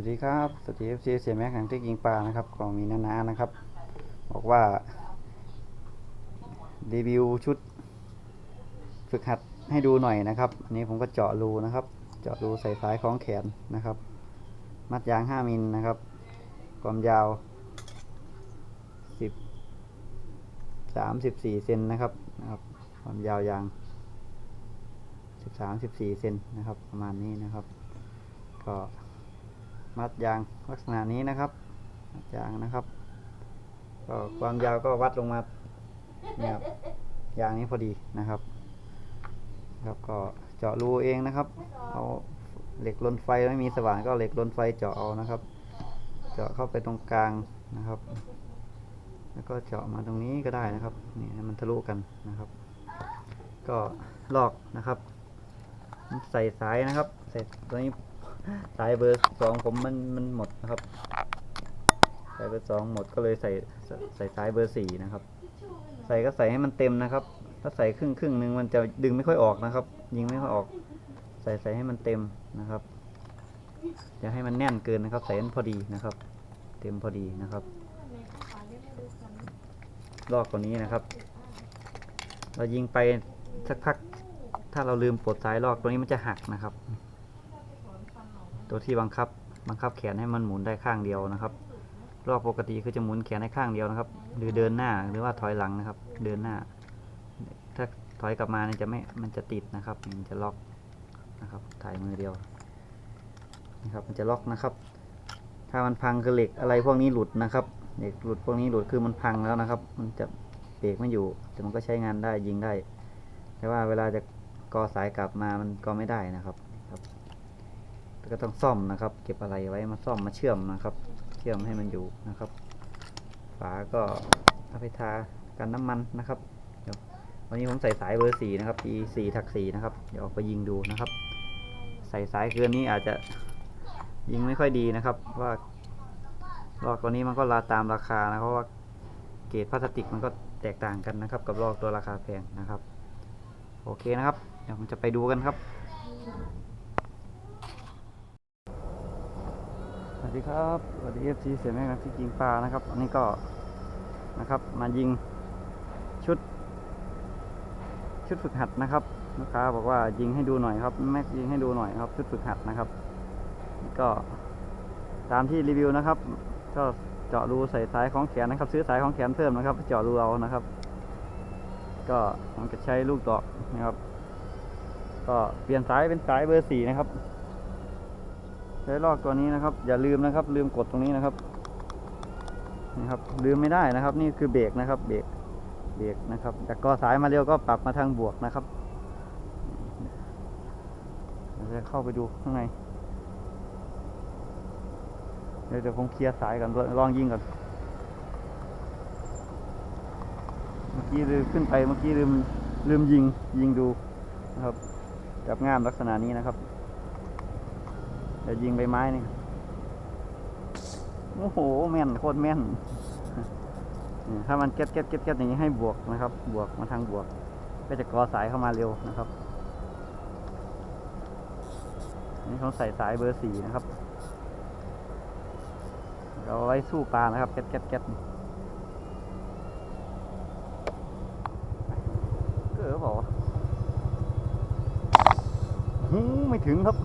วัสดีครับ สวัสดีเอฟซีเสียแม็กแห่งที่ยิงปลานะครับกองมีนานานะครับ บอกว่า รีวิวชุด ฝึกหัดให้ดูหน่อยนะครับอันนี้ผมก็เจาะรูนะครับ เจาะรูใส่สายคล้องแขนนะครับ มัดยาง 5มิลนะครับ ความยาว 10 34เซนนะครับนะครับ ความยาวยาง 13 14เซนนะครับ ประมาณนี้นะครับ ก็ มัดยางลักษณะนี้นะครับมัดยางนะครับ ก็ความยาวก็วัดลงมาเนี่ยครับยางนี้พอดีนะครับครับก็เจาะรูเองนะครับ เอาเหล็กลนไฟไม่มีสว่านก็เหล็กลนไฟเจาะเอานะครับ เจาะเข้าไปตรงกลางนะครับ แล้วก็เจาะมาตรงนี้ก็ได้นะครับนี่มันทะลุกันนะครับ ก็ลอกนะครับ ใส่สายนะครับ ใส่ตัวนี้ สายเบอร์สองผมมันมันหมดนะครับ สายเบอร์สองหมดก็เลยใส่ใส่สายเบอร์สี่นะครับ ใส่ก็ใส่ให้มันเต็มนะครับ ถ้าใส่ครึ่งครึ่งหนึ่งมันจะดึงไม่ค่อยออกนะครับ ยิงไม่ค่อยออก ใส่ใส่ให้มันเต็มนะครับอย่าให้มันแน่นเกินนะครับ ใส่ให้มันพอดีนะครับ เต็มพอดีนะครับ ลอกตัวนี้นะครับ เรายิงไปสักพัก ถ้าเราลืมปลดสายลอกตัวนี้มันจะหักนะครับ ตัวที่บังคับบังคับแขนให้มันหมุนได้ข้างเดียวนะครับ รอบปกติคือจะหมุนแขนได้ข้างเดียวนะครับ หรือเดินหน้าหรือว่าถอยหลังนะครับ เดินหน้า ถ้าถอยกลับมาเนี่ยจะไม่มันจะติดนะครับ มันจะล็อกนะครับ ถ่ายมือเดียวนะครับ มันจะล็อกนะครับ ถ้ามันพังคือเหล็กอะไรพวกนี้หลุดนะครับเหล็กหลุดพวกนี้หลุดคือมันพังแล้วนะครับ มันจะเบรกไม่อยู่ แต่มันก็ใช้งานได้ยิงได้ แต่ว่าเวลาจะกอสายกลับมามันก็ไม่ได้นะครับครับ ก็ต้องซ่อมนะครับ เก็บอะไรไว้มาซ่อมมาเชื่อมนะครับ เชื่อมให้มันอยู่นะครับ ฝาก็เอาไปทากันน้ำมันนะครับเดี๋ยววันนี้ผมใส่สายเบอร์สี่นะครับ P สี่ถักสี่นะครับ เดี๋ยวออกไปยิงดูนะครับ ใส่สายเกินนี้อาจจะยิงไม่ค่อยดีนะครับ ว่าลอกตัวนี้มันก็ราตามราคานะเพราะว่าเกรดพลาสติกมันก็แตกต่างกันนะครับ กับลอกตัวราคาแพงนะครับ โอเคนะครับ เดี๋ยวผมจะไปดูกันครับ วัสดีครับสวัสดีเอฟซีเสียแม่ครับที่ยิงปลานะครับ อันนี้ก็นะครับมายิงชุด ชุดฝึกหัดนะครับลูกค้าบอกว่ายิงให้ดูหน่อยครับแม็กยิงให้ดูหน่อยครับชุดฝึกหัดนะครับนี่ก็ตามที่รีวิวนะครับ ก็เจาะรูใส่สายของแขนนะครับ ซื้อสายของแขนเพิ่มนะครับ เจาะรูเอานะครับ ก็ผมจะใช้ลูกดอกนะครับ ก็เปลี่ยนสายเป็นสายเบอร์สี่นะครับ ช้ลอกตัวนี้นะครับ อย่าลืมนะครับ ลืมกดตรงนี้นะครับนี่ครับลืมไม่ได้นะครับ นี่คือเบรกนะครับเบรกเบรกนะครับแต่กอสายมาเร็วก็ปรับมาทางบวกนะครับเดี๋ยวจะเข้าไปดูข้างในเดี๋ยวเดี๋ยวผมเคลียร์สายก่อนลองยิงก่อนเมื่อกี้ลืมขึ้นไปเมื่อกี้ลืมลืมยิงยิงดูนะครับจับง่ามลักษณะนี้นะครับ เดี๋ยวยิงใบไม้นี่ โอ้โห แม่น โคตรแม่น ถ้ามันเก็ตเก็ตเก็ตเก็ตอย่างนี้ให้บวกนะครับ บวกมาทางบวก ก็จะกอสายเข้ามาเร็วนะครับนี่เขาใส่สายเบอร์สี่นะครับ เราไว้สู้ปลานะครับ เก็ตเก็ตเก็ตเกิดเปล่าวะหูไม่ถึงครับ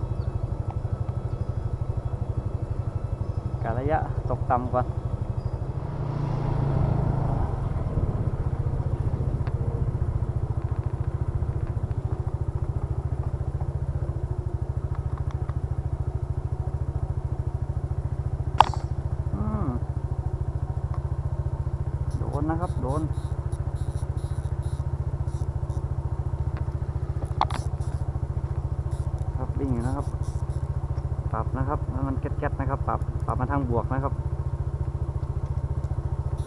กะระยะตกต่ำก่อนอืมโดนนะครับ โดน ครับวิ่งอยู่นะครับ ปรับนะครับให้มันแก๊สๆนะครับ ปรับปรับมาทางบวกนะครับ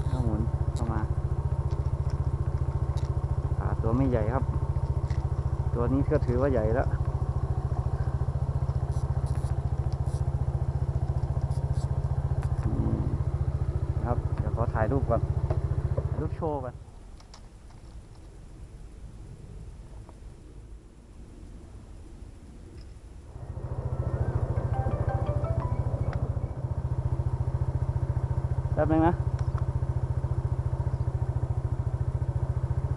ข้าหมุนเข้ามาปลาตัวไม่ใหญ่ครับ ตัวนี้ก็ถือว่าใหญ่แล้วครับเดี๋ยวขอถ่ายรูปก่อนรูปโชว์ก่อน แป๊บนึงนะ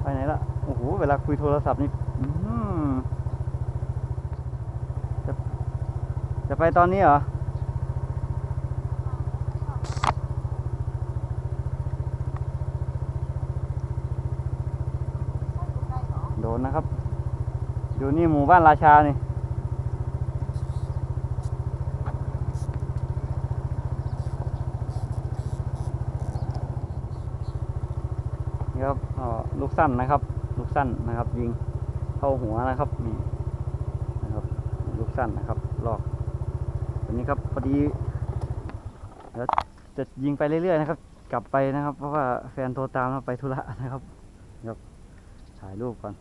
ไปไหนละ โอ้โห เวลาคุยโทรศัพท์นี่จะจะไปตอนนี้เหรอ โดนนะครับ อยู่นี่หมู่บ้านราชานี่ ครับลูกสั้นนะครับ ลูกสั้นนะครับ ยิงเข้าหัวนะครับนี่นะครับ ลูกสั้นนะครับลอกตัวนี้ครับพอดีเดี๋ยวจะยิงไปเรื่อยๆนะครับ กลับไปนะครับ เพราะว่าแฟนโทรตามเราไปธุระนะครับครับถ่ายรูปก่อน